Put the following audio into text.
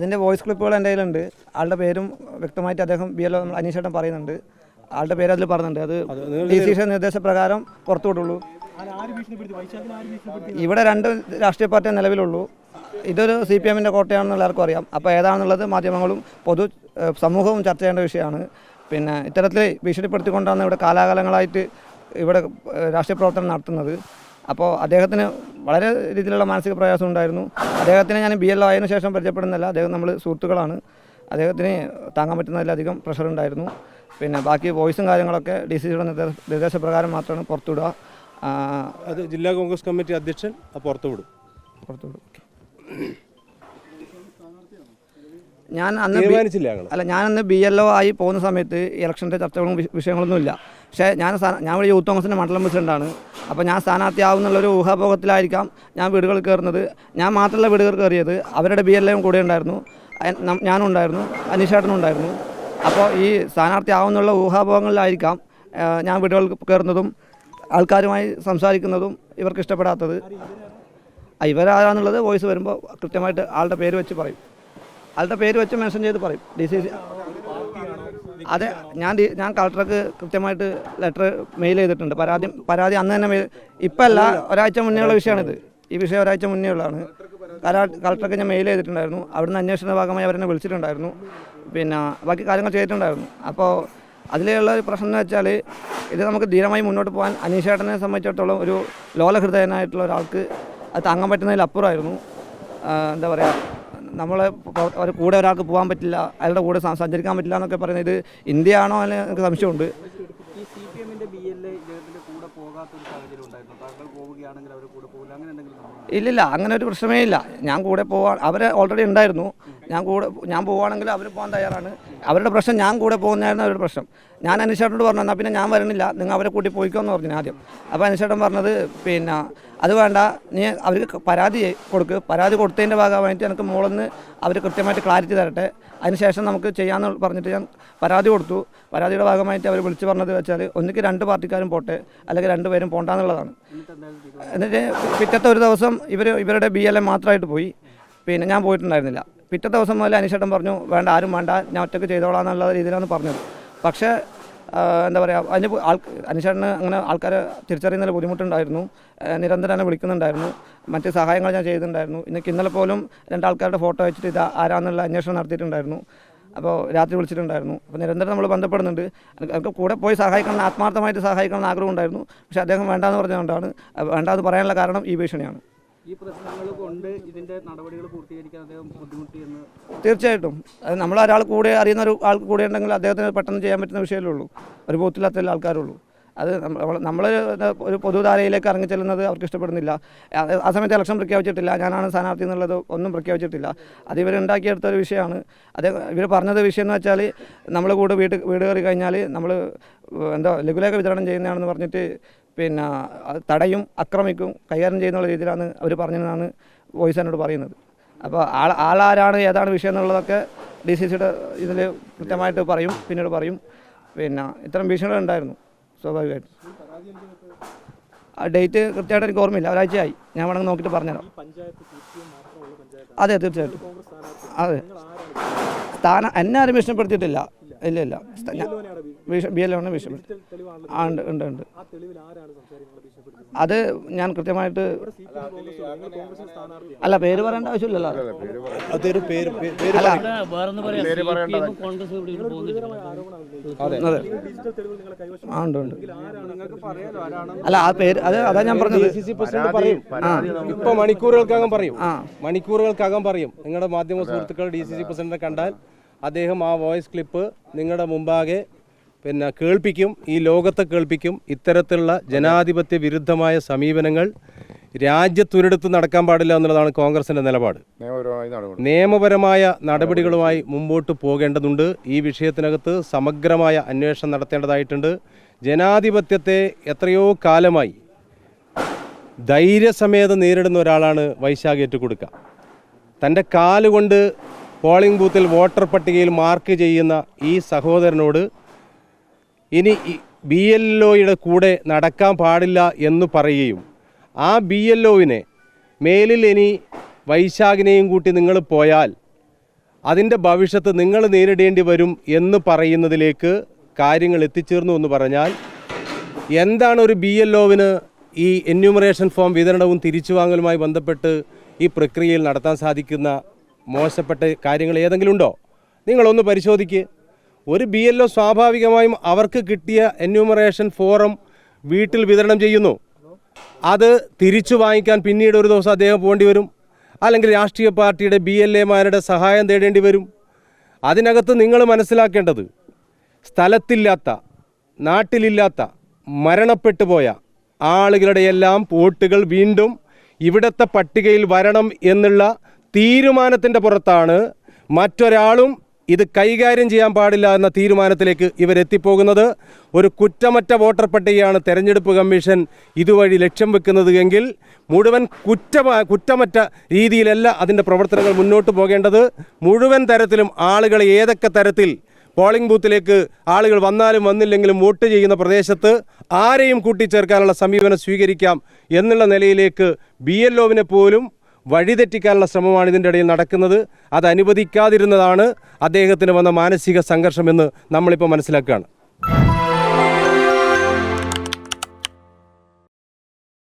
ഇതിന്റെ വോയിസ് ക്ലിപ്പുകൾ എന്റെ കയ്യിലുണ്ട് ആളുടെ പേരും വ്യക്തമായിട്ട് അദ്ദേഹം ബി എൽ ഒ അനീഷേട്ടൻ പറയുന്നുണ്ട്. ആളുടെ പേര് അതിൽ പറഞ്ഞിട്ടുണ്ട്. അത് ഡി സി സി നിർദ്ദേശപ്രകാരം പുറത്തു വിടുള്ളൂ. ഇവിടെ രണ്ട് രാഷ്ട്രീയ പാർട്ടിയെ നിലവിലുള്ളൂ. ഇതൊരു സി പി എമ്മിന്റെ കോട്ടയാണെന്ന് എല്ലാവർക്കും അറിയാം. അപ്പോൾ ഏതാണെന്നുള്ളത് മാധ്യമങ്ങളും പൊതു സമൂഹവും ചർച്ച ചെയ്യേണ്ട വിഷയമാണ്. പിന്നെ ഇത്തരത്തിൽ ഭീഷണിപ്പെടുത്തിക്കൊണ്ടാണ് ഇവിടെ കാലാകാലങ്ങളായിട്ട് ഇവിടെ രാഷ്ട്രീയ പ്രവർത്തനം നടത്തുന്നത്. അപ്പോൾ അദ്ദേഹത്തിന് വളരെ രീതിയിലുള്ള മാനസിക പ്രയാസം ഉണ്ടായിരുന്നു. അദ്ദേഹത്തിന് ഞാൻ ബി എൽ ആയതിനു ശേഷം പരിചയപ്പെടുന്നില്ല അദ്ദേഹം നമ്മൾ സുഹൃത്തുക്കളാണ്. അദ്ദേഹത്തിന് താങ്ങാൻ പറ്റുന്നതിലധികം പ്രഷർ ഉണ്ടായിരുന്നു. പിന്നെ ബാക്കി വോയിസും കാര്യങ്ങളൊക്കെ ഡി സി സിയുടെ നിർദ്ദേശ നിർദ്ദേശപ്രകാരം മാത്രമാണ് പുറത്തുവിടുക. അത് ജില്ലാ കോൺഗ്രസ് കമ്മിറ്റി അധ്യക്ഷൻ പുറത്തുവിടും. പുറത്തു വിടും പുറത്തുവിടും ഞാൻ അന്ന് അല്ല തീരുമാനിച്ചില്ല ഞങ്ങൾ അല്ല ഞാനന്ന് ബി എൽ ഒ ആയി പോകുന്ന സമയത്ത് ഇലക്ഷന്റെ ചർച്ചകളും വിഷയങ്ങളൊന്നും ഇല്ല പക്ഷേ ഞാൻ ഞാൻ ഇവിടെ യൂത്ത് കോൺഗ്രസിന്റെ മണ്ഡലം പ്രസിഡന്റാണ് അപ്പോൾ ഞാൻ സ്ഥാനാർത്ഥിയാവുന്നുള്ളൊരു ഊഹാഭോഗത്തിലായിരിക്കാം ഞാൻ വീടുകൾ കയറുന്നത്. ഞാൻ മാത്രമല്ല വീടുകൾ കയറിയത്. അവരുടെ ബി എൽ എയും കൂടെ ഉണ്ടായിരുന്നു. ഞാനുണ്ടായിരുന്നു ഞാനും ഉണ്ടായിരുന്നു. അനീഷേട്ടനും ഉണ്ടായിരുന്നു. അപ്പോൾ ഈ സ്ഥാനാർത്ഥി ആവുന്നുള്ള ഊഹാഭോഗങ്ങളിലായിരിക്കാം ഞാൻ വീടുകൾ കയറുന്നതും ആൾക്കാരുമായി സംസാരിക്കുന്നതും ഇവർക്ക് ഇഷ്ടപ്പെടാത്തത്. ഇവരാരാന്നുള്ളത് വോയിസ് വരുമ്പോൾ കൃത്യമായിട്ട് ആളുടെ പേര് വെച്ച് പറയും. ആളുടെ പേര് വെച്ച് മെൻഷൻ ചെയ്ത് പറയും. ഡി സി സി അതെ ഞാൻ ഞാൻ കളക്ടർക്ക് കൃത്യമായിട്ട് ലെറ്റർ മെയിൽ ചെയ്തിട്ടുണ്ട്. പരാതി പരാതി അന്ന് തന്നെ മെയിൽ ഇപ്പം അല്ല ഒരാഴ്ച മുന്നേ ഉള്ള വിഷയമാണിത്. ഈ വിഷയം ഒരാഴ്ച മുന്നേ ഉള്ളതാണ്. കളക്ടർക്ക് ഞാൻ മെയിൽ ചെയ്തിട്ടുണ്ടായിരുന്നു. അവിടുന്ന് അന്വേഷണ ഭാഗമായി അവരെന്നെ വിളിച്ചിട്ടുണ്ടായിരുന്നു. പിന്നെ ബാക്കി കാര്യങ്ങൾ ചെയ്തിട്ടുണ്ടായിരുന്നു. അപ്പോൾ അതിലുള്ള ഒരു പ്രശ്നം എന്ന് വെച്ചാൽ ഇത് നമുക്ക് ധീരമായി മുന്നോട്ട് പോകാൻ അനീഷേട്ടനെ സംബന്ധിച്ചിടത്തോളം ഒരു ലോലഹൃദയനായിട്ടുള്ള ഒരാൾക്ക് അത് താങ്ങാൻ പറ്റുന്നതിലപ്പുറമായിരുന്നു. അപ്പുറമായിരുന്നു എന്താ പറയുക നമ്മളെ പ്രവ- കൂടെ ഒരാൾക്ക് പോകാൻ പറ്റില്ല അയാളുടെ കൂടെ സഞ്ചരിക്കാൻ പറ്റില്ല എന്നൊക്കെ പറയുന്നത് ഇത് ഇന്ത്യയാണോ അല്ലെങ്കിൽ എനിക്ക് സംശയമുണ്ട്. ഒരു ഇല്ലില്ല അങ്ങനെ ഒരു പ്രശ്നമേ ഇല്ല. ഞാൻ കൂടെ പോവാൻ അവർ ഓൾറെഡി ഉണ്ടായിരുന്നു. ഞാൻ കൂടെ ഞാൻ പോവുകയാണെങ്കിൽ അവർ പോകാൻ തയ്യാറാണ്. അവരുടെ പ്രശ്നം ഞാൻ കൂടെ പോകുന്നതായിരുന്നു അവരുടെ പ്രശ്നം. ഞാൻ അനുശേട്ടനോട് പറഞ്ഞു എന്നാൽ പിന്നെ ഞാൻ വരണില്ല. നിങ്ങൾ അവരെ കൂട്ടി പോയിക്കോന്ന് പറഞ്ഞു ആദ്യം. അപ്പോൾ അനുശേട്ടൻ പറഞ്ഞത് പിന്നെ അത് വേണ്ട. നീ അവർക്ക് പരാതി കൊടുക്ക്. പരാതി കൊടുത്തതിന്റെ ഭാഗമായിട്ട് എനിക്ക് മുകളിൽ അവർ കൃത്യമായിട്ട് ക്ലാരിറ്റി തരട്ടെ. അതിനുശേഷം നമുക്ക് ചെയ്യാമെന്ന് പറഞ്ഞിട്ട് ഞാൻ പരാതി കൊടുത്തു. പരാതിയുടെ ഭാഗമായിട്ട് അവർ വിളിച്ചു പറഞ്ഞത് വെച്ചാൽ ഒന്നിക്ക് രണ്ട് പാർട്ടിക്കാരും പോട്ടെ അല്ലെങ്കിൽ രണ്ടുപേരും പോണ്ടാന്നുള്ളതാണ്. എന്നിട്ട് പിറ്റത്തെ ഒരു ദിവസം ഇവർ ഇവരുടെ ബി എൽ എ മാത്രമായിട്ട് പോയി. പിന്നെ ഞാൻ പോയിട്ടുണ്ടായിരുന്നില്ല. പിറ്റത്തെ ദിവസം മുതൽ അനീഷേട്ടൻ പറഞ്ഞു വേണ്ട ആരും വേണ്ട ഞാൻ ഒറ്റയ്ക്ക് ചെയ്തോളാം എന്നുള്ള രീതിയിലാണ് പറഞ്ഞത്. പക്ഷേ എന്താ പറയുക അതിന് ആൾ അനീഷേട്ടന് അങ്ങനെ ആൾക്കാരെ തിരിച്ചറിയുന്നതിൽ ബുദ്ധിമുട്ടുണ്ടായിരുന്നു. നിരന്തരം എന്നെ വിളിക്കുന്നുണ്ടായിരുന്നു. മറ്റ് സഹായങ്ങൾ ഞാൻ ചെയ്തിട്ടുണ്ടായിരുന്നു. എനിക്ക് ഇന്നലെ പോലും രണ്ടാൾക്കാരുടെ ഫോട്ടോ വെച്ചിട്ട് ഇത് ആരാന്നുള്ള അന്വേഷണം നടത്തിയിട്ടുണ്ടായിരുന്നു. അപ്പോൾ രാത്രി വിളിച്ചിട്ടുണ്ടായിരുന്നു. അപ്പോൾ നിരന്തരം നമ്മൾ ബന്ധപ്പെടുന്നുണ്ട്. എനിക്ക് കൂടെ പോയി സഹായിക്കണം ആത്മാർത്ഥമായിട്ട് സഹായിക്കണം എന്ന് ആഗ്രഹം ഉണ്ടായിരുന്നു പക്ഷേ അദ്ദേഹം വേണ്ടാന്ന് പറഞ്ഞതുകൊണ്ടാണ് വേണ്ടാന്ന് പറയാനുള്ള കാരണം ഈ ഭീഷണിയാണ്. ഈ പ്രശ്നങ്ങൾ കൊണ്ട് ഇതിന്റെ നടപടികൾ പൂർത്തീകരിക്കാൻ അദ്ദേഹം ബുദ്ധിമുട്ടി എന്ന് തീർച്ചയായിട്ടും. അത് നമ്മൾ ഒരാൾ കൂടെ അറിയുന്ന ഒരു ആൾ കൂടെ ഉണ്ടെങ്കിൽ അദ്ദേഹത്തിന് പെട്ടെന്ന് ചെയ്യാൻ പറ്റുന്ന വിഷയമല്ലേ ഉള്ളൂ. ഒരു ബൂത്തില്ലാത്ത ആൾക്കാരുള്ളൂ അത് നമ്മൾ ഒരു പൊതുധാരയിലേക്ക് ഇറങ്ങി ചെല്ലുന്നത് അവർക്ക് ഇഷ്ടപ്പെടുന്നില്ല. ആ സമയത്ത് ഇലക്ഷൻ പ്രഖ്യാപിച്ചിട്ടില്ല. ഞാനാണ് സ്ഥാനാർത്ഥി എന്നുള്ളത് ഒന്നും പ്രഖ്യാപിച്ചിട്ടില്ല. അത് ഇവരുണ്ടാക്കിയെടുത്ത ഒരു വിഷയമാണ്. അത് ഇവർ പറഞ്ഞത് വിഷയം എന്ന് വെച്ചാൽ നമ്മൾ കൂടെ വീട് വീട് കയറി കഴിഞ്ഞാൽ നമ്മൾ എന്താ ലഘുലേഖ വിതരണം ചെയ്യുന്നതാണെന്ന് പറഞ്ഞിട്ട് പിന്നെ തടയും ആക്രമിക്കും കൈകാര്യം ചെയ്യുന്ന രീതിയിലാണ് അവർ പറഞ്ഞതെന്നാണ് വോയിസ് എന്നോട് പറയുന്നത്. അപ്പോൾ ആൾ ആളാരാണ് ഏതാണ് വിഷയം എന്നുള്ളതൊക്കെ ഡി സി സിയുടെ ഇതിൽ കൃത്യമായിട്ട് പറയും പിന്നീട് പറയും. പിന്നെ ഇത്തരം ഭീഷണികൾ ഉണ്ടായിരുന്നു സ്വാഭാവികമായിട്ടും. ആ ഡേറ്റ് കൃത്യമായിട്ട് എനിക്ക് ഓർമ്മയില്ല ഒരാഴ്ചയായി. ഞാൻ വേണമെങ്കിൽ നോക്കിയിട്ട് പറഞ്ഞുതരാം. അതെ തീർച്ചയായിട്ടും. അതെ. സ്ഥാനം എന്നെ ആരും ഭീഷണിപ്പെടുത്തിയിട്ടില്ല. ഇല്ല ഇല്ല. ബി എൽ ആണ് ഭീഷണിപ്പെടുത്തി. ആ ഉണ്ട് ഉണ്ട് ഉണ്ട്. അത് ഞാൻ കൃത്യമായിട്ട് അല്ല പേര് പറയേണ്ട ആവശ്യമില്ലല്ലോ. അതൊരു പേര് പേ- പേര് അല്ല. അതെ. ആ ഉണ്ട് അല്ല ആ പേര് അത് അതാ ഞാൻ പറഞ്ഞത്. പറയും. ഇപ്പൊ മണിക്കൂറുകൾക്കകം പറയും. ആ. മണിക്കൂറുകൾക്കകം പറയും. നിങ്ങളുടെ മാധ്യമ സുഹൃത്തുക്കൾ ഡി സി സി പ്രസിഡന്റിനെ കണ്ടാൽ അദ്ദേഹം ആ വോയിസ് ക്ലിപ്പ് നിങ്ങളുടെ മുമ്പാകെ പിന്നെ കേൾപ്പിക്കും ഈ ലോകത്തെ കേൾപ്പിക്കും. ഇത്തരത്തിലുള്ള ജനാധിപത്യ വിരുദ്ധമായ സമീപനങ്ങൾ രാജ്യത്തൊരിടത്ത് നടക്കാൻ പാടില്ല എന്നുള്ളതാണ് കോൺഗ്രസിന്റെ നിലപാട്. നിയമപരമായി നടപടി നിയമപരമായ നടപടികളുമായി മുമ്പോട്ട് പോകേണ്ടതുണ്ട്. ഈ വിഷയത്തിനകത്ത് സമഗ്രമായ അന്വേഷണം നടത്തേണ്ടതായിട്ടുണ്ട്. ജനാധിപത്യത്തെ എത്രയോ കാലമായി ധൈര്യസമേതം നേരിടുന്ന ഒരാളാണ് വൈശാഖ് ഏറ്റുകൊടുക്കുക. തന്റെ കാലുകൊണ്ട് പോളിംഗ് ബൂത്തിൽ വോട്ടർ പട്ടികയിൽ മാർക്ക് ചെയ്യുന്ന ഈ സഹോദരനോട് ഇനി ബി എൽ ഒയുടെ കൂടെ നടക്കാൻ പാടില്ല എന്ന് പറയുകയും ആ ബി എൽ ഒവിനെ മേലിൽ ഇനി വൈശാഖിനെയും കൂട്ടി നിങ്ങൾ പോയാൽ അതിന്റെ ഭവിഷ്യത്ത് നിങ്ങൾ നേരിടേണ്ടി വരും എന്ന് പറയുന്നതിലേക്ക് കാര്യങ്ങൾ എത്തിച്ചേർന്നു എന്ന് പറഞ്ഞാൽ എന്താണ് ഒരു ബി എൽ ഒവിന് ഈ എന്യൂമറേഷൻ ഫോം വിതരണവും തിരിച്ചുവാങ്ങലുമായി ബന്ധപ്പെട്ട് ഈ പ്രക്രിയയിൽ നടത്താൻ സാധിക്കുന്ന മോശപ്പെട്ട കാര്യങ്ങൾ ഏതെങ്കിലും ഉണ്ടോ? നിങ്ങളൊന്ന് പരിശോധിക്ക്. ഒരു ബി എൽ ഒ സ്വാഭാവികമായും അവർക്ക് കിട്ടിയ എന്യൂമറേഷൻ ഫോറം വീട്ടിൽ വിതരണം ചെയ്യുന്നു. അത് തിരിച്ചു വാങ്ങിക്കാൻ പിന്നീട് ഒരു ദിവസം അദ്ദേഹം പോകേണ്ടി വരും. അല്ലെങ്കിൽ രാഷ്ട്രീയ പാർട്ടിയുടെ ബി എൽ എമാരുടെ സഹായം തേടേണ്ടി വരും. അതിനകത്ത് നിങ്ങൾ മനസ്സിലാക്കേണ്ടത് സ്ഥലത്തില്ലാത്ത നാട്ടിലില്ലാത്ത മരണപ്പെട്ടു പോയ ആളുകളുടെ എല്ലാം വോട്ടുകൾ വീണ്ടും ഇവിടുത്തെ പട്ടികയിൽ വരണം എന്നുള്ള തീരുമാനത്തിന്റെ പുറത്താണ് മറ്റൊരാളും ഇത് കൈകാര്യം ചെയ്യാൻ പാടില്ല എന്ന തീരുമാനത്തിലേക്ക് ഇവരെത്തിപ്പോകുന്നത്. ഒരു കുറ്റമറ്റ വോട്ടർ പട്ടികയാണ് തെരഞ്ഞെടുപ്പ് കമ്മീഷൻ ഇതുവഴി ലക്ഷ്യം വെക്കുന്നത് എങ്കിൽ മുഴുവൻ കുറ്റമാ കുറ്റമറ്റ രീതിയിലല്ല അതിന്റെ പ്രവർത്തനങ്ങൾ മുന്നോട്ട് പോകേണ്ടത്. മുഴുവൻ തരത്തിലും ആളുകൾ ഏതൊക്കെ തരത്തിൽ പോളിംഗ് ബൂത്തിലേക്ക് ആളുകൾ വന്നാലും വന്നില്ലെങ്കിലും വോട്ട് ചെയ്യുന്ന പ്രദേശത്ത് ആരെയും കൂട്ടിച്ചേർക്കാനുള്ള സമീപനം സ്വീകരിക്കാം എന്നുള്ള നിലയിലേക്ക് ബി എൽ പോലും വഴിതെറ്റിക്കാനുള്ള ശ്രമമാണ് ഇതിന്റെ ഇടയിൽ നടക്കുന്നത്. അത് അനുവദിക്കാതിരുന്നതാണ് അദ്ദേഹത്തിന് വന്ന മാനസിക സംഘർഷമെന്ന് നമ്മളിപ്പോൾ മനസ്സിലാക്കുകയാണ്.